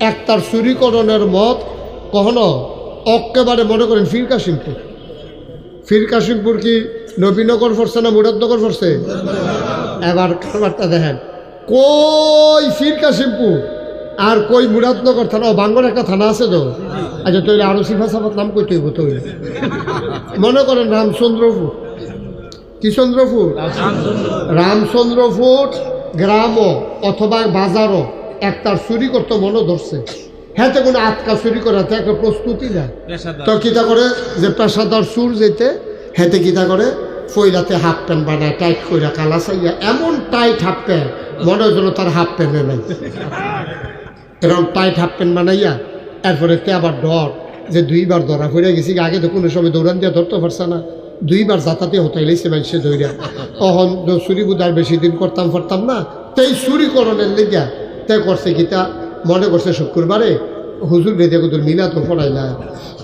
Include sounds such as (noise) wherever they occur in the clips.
একটার চুরিকরণের মত কখনো একেবারে মনে করেন ফির কাশিমপুর ফির কাশিমপুর কি নবীনগর পড়ছে না মুরাদনগর পড়ছে এবার খাবারটা দেখেন। কই ফির কাশিমপুর আর কই মুরাদনগর থানা? ও বাঙ্গর একটা থানা আছে তো। আচ্ছা তৈরি আরও সিফা সাফাত নাম কই তৈব তৈরি। মনে করেন রামচন্দ্রপুর। কি চন্দ্রপুর? রামচন্দ্রপুর গ্রামও অথবা বাজারও একটার চুরি করতে মনে ধরছে। হ্যাঁ তো কোনো আটকা চুরি করা তো একটা প্রস্তুতি নেয় তো কিতা করে যে পেশাদার সুর যেতে হেতে কিতা করে ফইলাতে হাফ প্যান্ট বানায় টাইট করে কালা চাইয়া এমন টাইট হাফ প্যান্ট মনে হয় যেন তার হাফ প্যান্টে নাই। এরকম টাইট হাফ প্যান্ট বানাইয়া এরপরে তে আবার ডর যে দুইবার ধরা পড়ে গেছি আগে তো কোনো সময় দৌড়ান দিয়ে ধরতে পারছে না। দুইবার যাতাতে হতাইলেছে মানুষে দৌড়া তখন চুরি বুধার বেশি দিন করতাম পারতাম না। তাই চুরিকরণের লেগা তে করছে গীতা মনে করছে শুক্রবারে হুজুর বেদে কুদুর মিলা তো পড়াই না।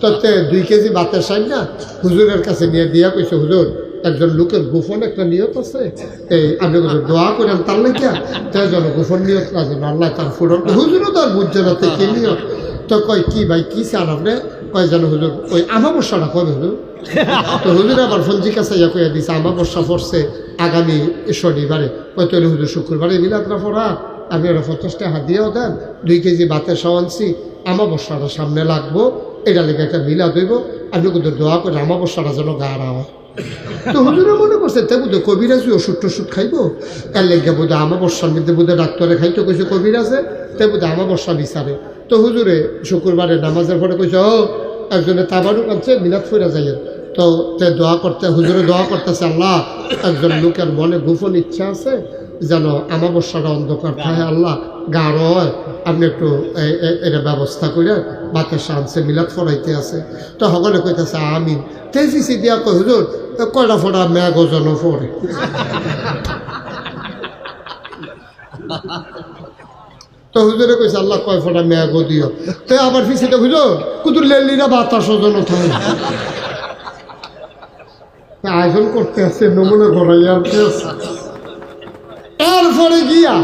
তো দুই কেজি ভাতের সাইন না হুজুরের কাছে নিয়ে দিয়া কইছে, হুজুর, একজন লোকের গোপন একটা নিয়ত আছে। এই আপনি কোনো দোয়া করেন তার লেগিয়া তো যেন গোপন নিয়ত যেন আল্লাহ তার ফুরন হুজুরও তো আর বুঝছে না তো কি নিয়ত। তো কয়, কি ভাই, কি চান আপনি? কয়, যেন হুজুর, ওই আমাবস্যাটা কবে হুজুর? তো হুজুর আবার ফঞ্জি কাছে ইয়া কইয়া দিছে, আমাবস্যা পড়ছে আগামী শনিবারে। কয় তৈরি হুজুর শুক্রবারে মিলাদরা পড়া? আপনি ওরা পঞ্চাশটা হাত দিয়েও দেন, দুই কেজি ভাতের সওয়ানছি আমাবস্যাটা সামনে লাগবো, এটা লেগে একটা মিলা দইব আপনি কিন্তু দোয়া করে আমাবস্যাটা যেন গা হয়। তো হুজুরে মনে করছে, তে বুধ কবিরাজি ওষুধ টষুধ খাইবো? এর লেগে বোধ আমাবস্যার মধ্যে বোধ ডাক্তারে খাইতো কইছে কবিরাজে তে বোধ আমাবস্যা বিচারে। তো হুজুরে শুক্রবারে নামাজের পরে কইছে, ও, একজনে তাবারু কাঁদছে, মিলাদ ফিরা যাইয়েন। তো তে দোয়া করতে, হুজুরে দোয়া করতেছে, আল্লাহ, একজন লোকের মনে গোপন ইচ্ছা আছে যেন আমাবস্যাটা অন্ধকার থাকে আল্লাহ গাঢ় হয়। আপনি একটু এটা ব্যবস্থা করে বাতের সানসে মিলাদ ফরাইতে আছে। তো সকলে কইতেছে আমিন। তেজিসি দিয়া কই হুজুর কয়টা ফোটা মেঘ ওজন ফোরে তো হুজুরে কইছে আল্লাহ কয় ফোটা মেঘ দিও। তো আবার ফিসিতে হুজুর কুতুর লেলিরা বাতাস ওজন থাকে। আয়োজন করতে আছে নমুনা ঘটাইয়া আনতে আছে। এরপরে গিয়া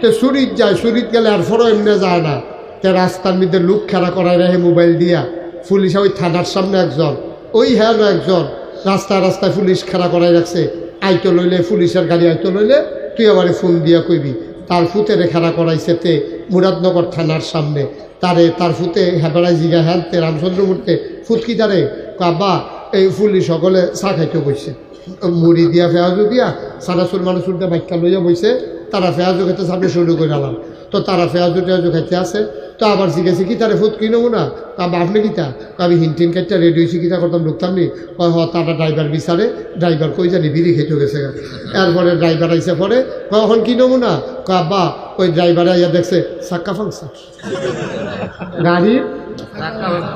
তে সুরিত যায়, সুরিত গেলে আর এরপরও এমনি যায় না। তে রাস্তার মধ্যে লোক খেলা করায় রাখে মোবাইল দিয়া পুলিশ ওই থানার সামনে একজন, ওই হ্যাঁ একজন রাস্তায় রাস্তায় পুলিশ খেলা করাই রাখছে। আইতো লইলে পুলিশের গাড়ি আইতো লইলে তুই আবার ফোন দিয়া কইবি। তার ফুতেরে খেলা করাইছে তে মুরাদনগর থানার সামনে। তারে তার ফুতে হেবেড়াই জিগা হ্যাঁ তে রামচন্দ্রমূর্তে ফুত কি তারে কাবা এই পুলিশ সকলে চা খাইতে বসছে। মুড়ি দিয়া ফেয়াজু দিয়া সারাসুর মানুষ দিয়ে বাক্যা লইয়া বইছে, তারা ফেয়াজু খেতে সামনে শুরু করে আলাম তো তারা ফেয়াজু টেয়াজু খাইতে আছে। তো আবার জিজ্ঞাসি কি তারে ফুট কিনো না। কাবা আপনি কিতা? আমি হিনটিন কাইটা রেডি হয়েছি কিতা করতাম ঢুকতাম নি? কয়, হ, তারা ড্রাইভার বিচারে ড্রাইভার কই জানি, বিড়ি খেতে গেছে। এরপরে ড্রাইভার আইসে পরে কখন কি নমুনা কাবা ওই ড্রাইভার আইয়া দেখছে, সাক্কা ফাংসা গাড়ির?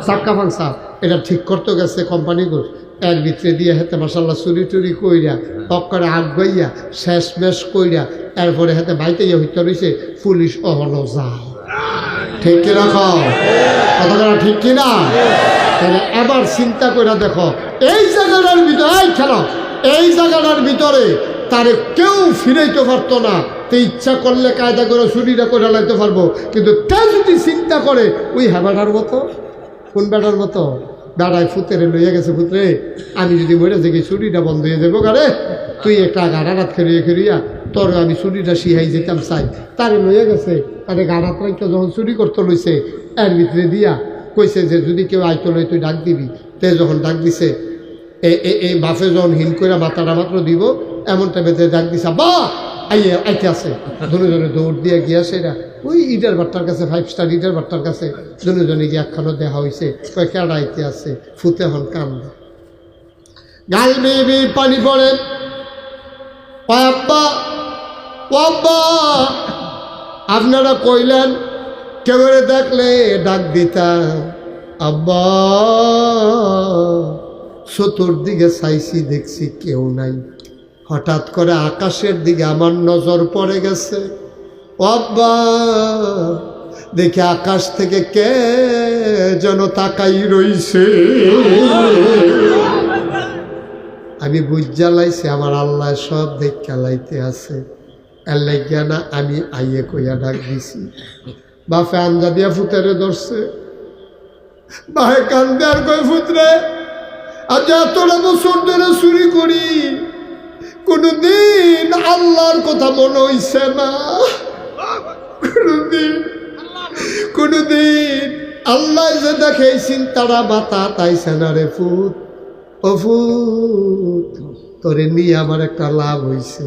সাক্কা ফাংসা এটা ঠিক করতে গেছে কোম্পানিগুলো এর ভিতরে দিয়ে হেতে মশাল্লা চুরি টুরি কইরা অক্করে আগ গাইয়া শেষ মেশ কইরা, এরপরে হাতে বাইতে ইয়ে হইতে রয়েছে পুলিশ অহলো যায় ঠিক কিনা কথাটা ঠিক কিনা তাহলে এবার চিন্তা করে দেখো, এই জায়গাটার ভিতরে, এই খেলো, এই জায়গাটার ভিতরে তারে কেউ ফিরাইতে পারতো না। তে ইচ্ছা করলে কায়দা করে চুরিটা করে লাইতে পারব। কিন্তু তে যদি চিন্তা করে, ওই হ্যাবাটার মতো, কোন বেটার মতো? দাঁড়ায় ফুতেরে লইয়া গেছে ফুতরে, আমি যদি মরে থেকে চুরিটা বন্ধ হয়ে যাব গারে তুই একটা গাড়া রাত খেলিয়ে খেলিয়া তোর আমি চুরিটা শিহাই যেতাম, চাই। তারে লইয়া গেছে, তারে গাড়া তো যখন চুরি করতে লইছে, এর ভিতরে দিয়া কইছে যে, যদি কেউ আইতো লই তুই ডাক দিবি। তে যখন ডাক দিছে, এ, এ- এই বাফে যখন হিন করে মাথাটা মাত্র দিব এমন টাইমে ডাক দিছে বা আইয়ে, আইতে আছে। দুজনে দৌড় দিয়ে গিয়া সেটা ওই ইটার বাট্টার কাছে ফাইভ স্টার ইটার বাট্টার কাছে দুজনে গিয়ে একখানো দেখা হয়েছে কয় আইতে আছে? ফুতে হন কান গাল মেয়ে মেয়ে পানি পড়ে। আব্বা আব্বা, আপনারা কইলেন কেবারে দেখলে ডাক দিতাম? আব্বা, চতুর্দিকে চাইছি দেখছি কেউ নাই। হঠাৎ করে আকাশের দিকে আমার নজর পড়ে গেছে। ও আব্বা, দেখি আকাশ থেকে কে যেন তাকাই রইছে। আমি বুঝা লাইছি আমার আল্লাহ সব দেখা লাইতে আছে। লাগিয়া না আমি আইয়ে কইয়া ডাক দিছি। বা ফ্যান দিয়া ফুতেরে ধরছে। বাহে কান্দে আর কই ফুতরে, আজ এতটা বছর ধরে চুরি করি। কোনদিন আল্লাহর কথা মনে হইছে না। কোনদিন কোনদিন আল্লাহ যে দেখে এই চিন্তাটা মাথা তাইছে না রে ফুত। ও ফুত, তোরে নিয়ে আমার একটা লাভ হইছে।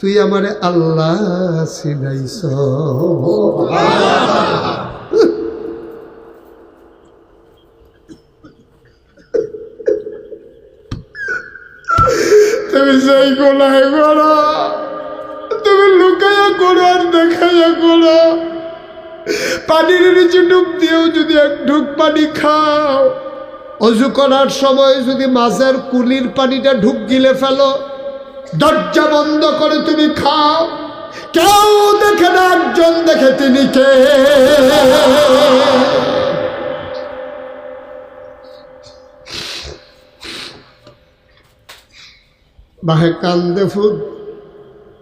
তুই আমারে আল্লাহ চিনাইছ তুমি সেই গোলায় করো তুমি লুকাইয়া করো আর দেখাইয়া করো পানির নিচে ডুব দিয়েও যদি এক ঢুক পানি খাও। অজু করার সময় যদি মাছের কুলির পানিটা ঢুক গিলে ফেলো, দরজা বন্ধ করে তুমি খাও। কেউ দেখে না, একজন দেখে তিনি কে? বাহে কান্দে ফুট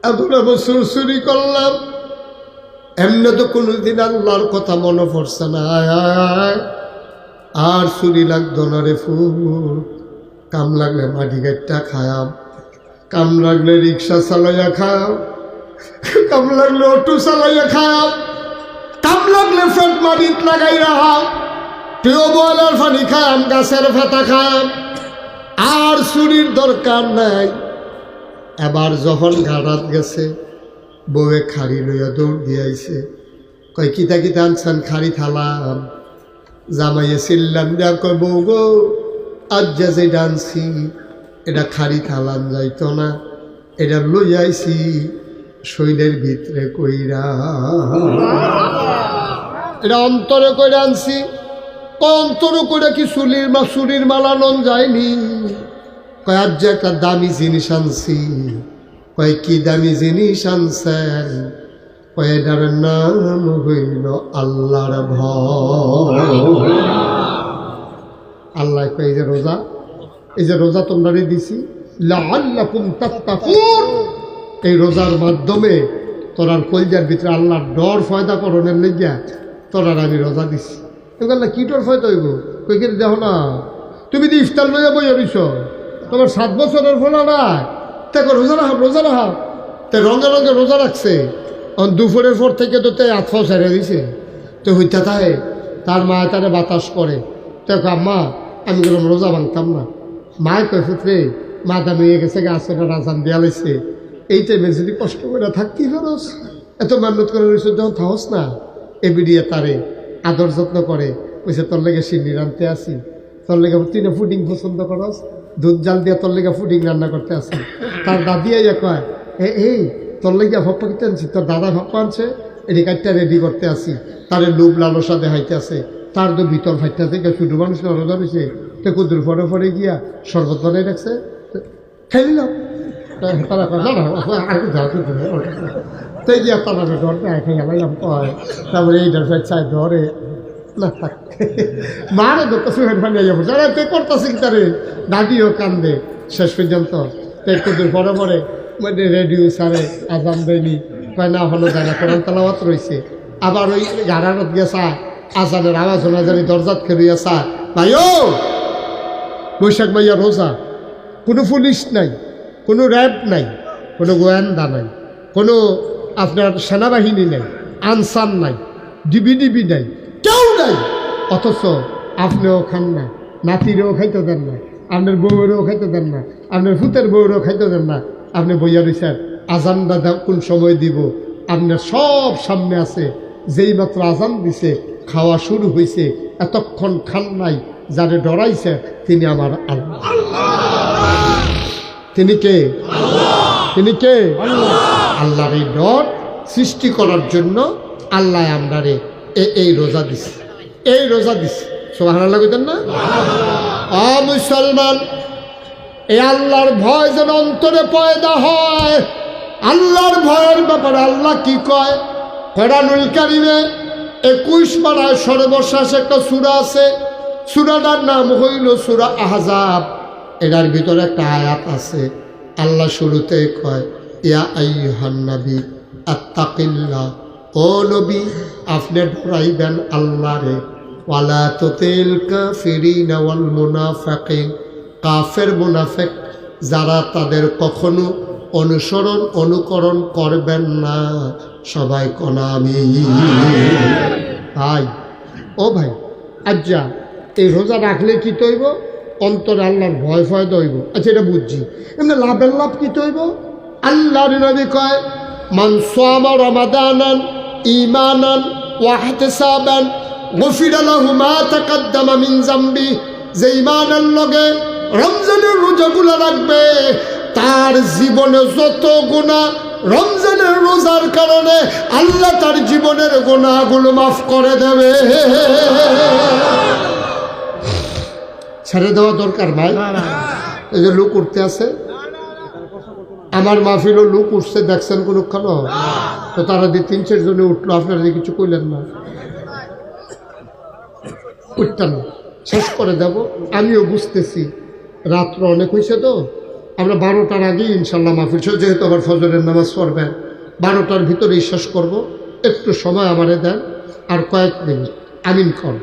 এতটা বছর চুরি করলাম। এমনি তো কোনোদিন আল্লাহর কথা মনে পড়ছে না। আর চুরি লাগতো না রে ফুল কাম লাগলে মাটি গাইটা খায়াম। কাম লাগলে রিক্সা চালাইয়া খাও কাম লাগলে অটো চালাইয়া খাও কাম লাগলে ফেট মাটিত লাগাই রাখাও টিউবওয়েলের পানি খাম গাছের ফেতা খাম আর চুরির দরকার নাই। এবার যখন ঘাটাত গেছে, বউয়ে খাড়ি লইয়া দৌড় দিয়াইছে। কয়, কিতা কিতা আনছেন খাড়ি থালাম জামাইয়ে চিল্লাম দেয়া কয়, বউ গো, আজ যে যে ডানছি এটা খাড়ি থালাম যাইত না, এটা লইয়াইছি শৈলের ভিতরে কইরা। এটা অন্তরে কইরা আনছি অন্তরে কইরা কি চুলির মা চুরির মালানন যায়নি? কয় আজ একটা দামি জিনিস আনছি? কয়, কি দামি জিনিস আনছেন? কয় নাম হইল আল্লাহর ভয়। আল্লাহ কয়, এই যে রোজা, এই যে রোজা তোমরা দিছি। এই রোজার মাধ্যমে তোরার কলজার ভিতরে আল্লাহর ডর ফয়দা করণের লেগিয়া তোরার আমি রোজা দিছি। এগুলো কি ডর ফয়দা হইব? কই কেটে দেখো না? তুমি তো ইফতার লইয়া বই আনিস তোমার সাত বছরের ফোনা না দেখো রোজা রাখা রোজা রাখা। তে রঙে রঙে রোজা রাখছে। অন দুপুরের পর থেকে তো তে আতফাও ছেড়ে দিছে। তো হইতে থাকে, তার মা তারে বাতাস করে। তো আম্মা, আমি গেলাম রোজা ভাঙতাম না। মায় কয় ফুটরে মা দামি গেছে গাছের রাজান দেয়া লাইছে। এই টাইমে যদি কষ্ট করে থাকতে খরচ। এত মেহনত করে রয়েছে যখন থাকস না। এ বিডিয়ে তারে আদর যত্ন করে। কইছে, তোর লেগে সিন্নি রানতে আসি। তোর লেগে তুই না ফুডিং পছন্দ করস। দুধ জাল দিয়ে তোর লেগে ফুডিং রান্না করতে আসি তার দাদি আইয়া কয় এ এই তোর লেগে ভাপ্পা কিনতে আনছি তোর দাদা ভাপ্পা আনছে এটি কাটটা রেডি করতে আসি তারে লোভ লালসা দেখাইতে আছে। তার তো ভিতর ফাইতে থেকে ছোটো মানুষ রোজা রয়েছে তো কুদুর পরে পরে গিয়া শরবত বানাই রাখছে খাই নিলাম তারা কয়, না, না, আর একটু দাও, একটু দাও। তো গিয়া তারা ধরতে খাই গেলাম কয় তারপরে এইটার ফের চাই ধরে। (laughs) মারে ধরতে সুহের ফানি যাব। যারা তে করতেছে কি তারে দাদিও কান্দে। শেষ পর্যন্ত তো একটু দূর পরে পরে মানে রেডিও সারে আজান দেয়নি। না, হলো যায় না, কোরআন তালাওয়াত রয়েছে আবার ওই গাড়ারত গেছা আজানের আওয়াজ শোনা জানি দরজাত খেলুইয়া চা। ভাইও বৈশাখ মাইয়া রোজা। কোনো পুলিশ নাই, কোনো র্যাব নাই, কোনো গোয়েন্দা নাই, কোনো আপনার সেনাবাহিনী নাই, আনসার নাই ডিবি ডিবি নাই কেউ নাই। অথচ আপনিও খান না নাতিরেও খাইতে দেন না আপনার বউয়েরও খাইতে দেন না আপনার ফুতের বউয়েরও খাইতে দেন না। আপনি বইয়া রয়েছেন আজান দাদা কোন সময় দিব? আপনার সব সামনে আছে যেই মাত্র আজান দিছে খাওয়া শুরু হয়েছে এতক্ষণ খান নাই যারে ডরাইছে তিনি আমার আল্লাহ। তিনি কে? তিনি কে? আল্লাহর এই ডর সৃষ্টি করার জন্য আল্লাহ আমরারে এই রোজা দিছে এই রোজা দিছে সোহান আল্লাহ কইতেন না? অ মুসলমান এই আল্লাহর ভয় যেন অন্তরে পয়দা হয়। আল্লাহর ভয়ের ব্যাপারে আল্লাহ কি কয়? কোরআনুল কারিমে একুশ পাড়ায় সর্বশেষ একটা সুরা আছে। সুরাটার নাম হইল সুরা আহজাব। এটার ভিতরে একটা আয়াত আছে। আল্লাহ শুরুতে কয়, ইয়া আইহান্নাবি আত্তাকিল্লা ও নবী, আপনি ডরাইবেন আল্লাহরে। ওয়ালা তোতেল কাফিরিন ওয়াল মুনাফিকিন। কাফের মুনাফিক যারা তাদের কখনো অনুসরণ, অনুকরণ করবেন না। সবাই কনামি ভাই, ও ভাই, আজ্জা, এই রোজা রাখলে কি তৈব? অন্তর আল্লাহর ভয় ভয় দইব আচ্ছা এটা বুঝছি। এমনি লাভের লাভ কি তৈব? আল্লাহর নবী কয়, মান সোয়ামা রমাদানান ইমানান ওয়াহতেসাবান গফির লাহু মা তাকাদ্দামা মিন জামবি। যে ইমানের লগে রমজানের রোজাগুলো রাখবে তার জীবনে যত গুণা রমজানের রোজার কারণে আল্লাহ তার জীবনের গুণাগুলো মাফ করে দেবে। ছেড়ে দেওয়া দরকার ভাই। এই যে লোক উঠতে আছে। আমার মাহফিলও লোক উঠছে দেখছেন কোনোক্ষণ তো তারা দিয়ে তিন চারজনে উঠল আপনারা কিছু কইলেন না। উঠতাম। শেষ করে দেব। আমিও বুঝতেছি রাত্র অনেক হয়েছে তো। আমরা বারোটার আগেই ইনশাল্লাহ মাহফিল শেষ, যেহেতু আবার ফজরের নামাজ পড়বেন বারোটার ভিতরেই শেষ করব। একটু সময় আমারে দেন আর কয়েক মিনিট। আমিন কর।